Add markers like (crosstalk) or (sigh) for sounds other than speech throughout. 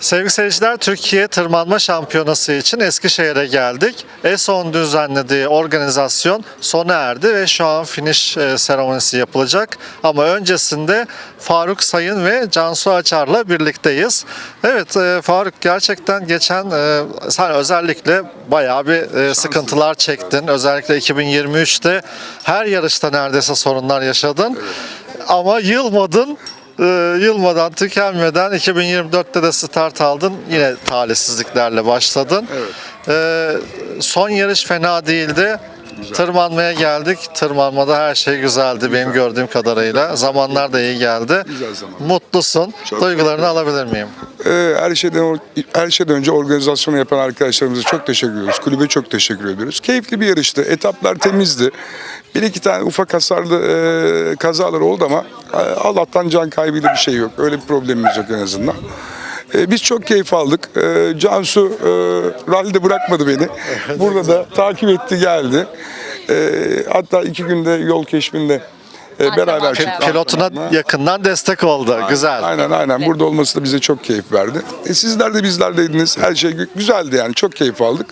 Sevgili seyirciler, Türkiye Tırmanma Şampiyonası için Eskişehir'e geldik. ESO'nun düzenlediği organizasyon sona erdi ve şu an finish e, seremonisi yapılacak. Ama öncesinde Faruk Sayın ve Cansu Açar'la birlikteyiz. Evet e, Faruk gerçekten geçen e, sen özellikle bayağı bir sıkıntılar çektin. Özellikle 2023'te her yarışta neredeyse sorunlar yaşadın. Ama yılmadın. Ee, yılmadan, tükenmeden 2024'te de start aldın. Yine talihsizliklerle başladın. Ee, son yarış fena değildi. Tırmanmaya geldik. Tırmanmada her şey güzeldi benim gördüğüm kadarıyla. Zamanlar da iyi geldi. Güzel zaman. Mutlusun. Çok Duygularını alabilir miyim? Ee, her şeyden her şeyden önce organizasyonu yapan arkadaşlarımıza çok teşekkür ediyoruz. Kulübe çok teşekkür ediyoruz. Keyifli bir yarıştı. Etaplar temizdi. Bir iki tane ufak hasarlı e, kazalar oldu ama e, Allah'tan can kaybıyla bir şey yok. Öyle bir problemimiz yok en azından. E, biz çok keyif aldık. E, Cansu e, rallide bırakmadı beni. Burada da takip etti geldi. E, hatta iki günde yol keşfinde e, beraber çıktık. Pilotuna yakından destek oldu. Güzel. Aynen aynen. Burada olması da bize çok keyif verdi. E, sizler de bizlerdeydiniz. Her şey gü- güzeldi yani. Çok keyif aldık.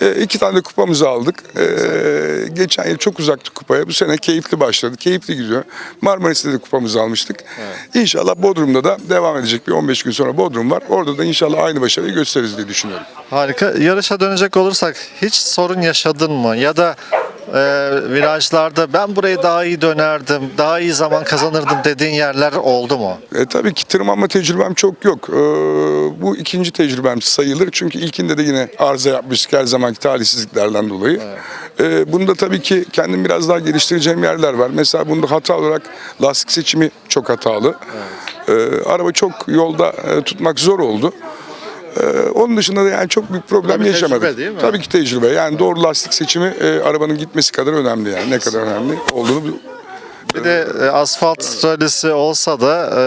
E, iki tane de kupamızı aldık. E, geçen yıl çok uzaktı kupaya. Bu sene keyifli başladı. Keyifli gidiyor. Marmaris'te de kupamızı almıştık. İnşallah Bodrum'da da devam edecek. Bir 15 gün sonra Bodrum var. Orada da inşallah aynı başarıyı gösteririz diye düşünüyorum. Harika. Yarışa dönecek olursak hiç sorun yaşadın mı? Ya da e, virajlarda ben burayı daha iyi dönerdim, daha iyi zaman kazanırdım dediğin yerler oldu mu? E, tabii ki tırmanma tecrübem çok yok. E, bu ikinci tecrübem sayılır. Çünkü ilkinde de yine arıza yapmıştık her zamanki talihsizliklerden dolayı. E, bunda tabii ki kendim biraz daha geliştireceğim yerler var. Mesela bunda hata olarak lastik seçimi çok hatalı. E, araba çok yolda e, tutmak zor oldu. E, onun dışında da yani çok büyük problem Tabii yaşamadık. tecrübe değil mi? Tabii ki tecrübe. Yani doğru lastik seçimi e, arabanın gitmesi kadar önemli yani. Ne kadar önemli olduğunu Bir de e, asfalt rallisi olsa da e,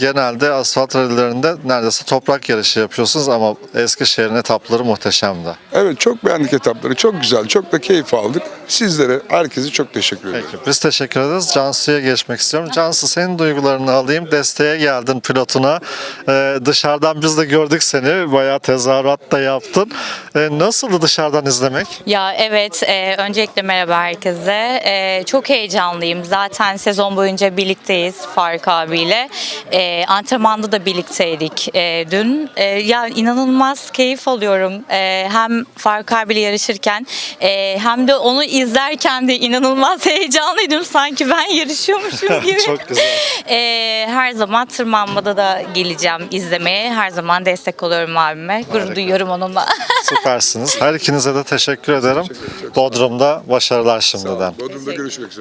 genelde asfalt rallilerinde neredeyse toprak yarışı yapıyorsunuz ama Eskişehir'in etapları muhteşemdi. Evet çok beğendik etapları. Çok güzel. Çok da keyif aldık. Sizlere, herkese çok teşekkür ederim. Peki biz teşekkür ederiz. Cansu'ya geçmek istiyorum. Cansu senin duygularını alayım. Desteğe geldin pilotuna. E, dışarıdan biz de gördük seni. Bayağı tezahürat da yaptın. E, nasıldı dışarıdan izlemek? Ya evet, e, öncelikle merhaba herkese. E, çok heyecanlıyım. Zaten sezon boyunca birlikteyiz Faruk abiyle. E, antrenmanda da birlikteydik e, dün. E, ya inanılmaz keyif alıyorum. E, hem Faruk abiyle yarışırken e, hem de onu izlerken de inanılmaz (laughs) heyecanlıydım. Sanki ben yarışıyormuşum (laughs) gibi. Çok güzel. E, her zaman tırmanmada da geleceğim izlemeye. Her zaman destek oluyorum abime. Gurur duyuyorum onunla. (laughs) Süpersiniz. Her ikinize de teşekkür ederim. Bodrum'da başarılar şimdiden. Bodrum'da görüşmek üzere.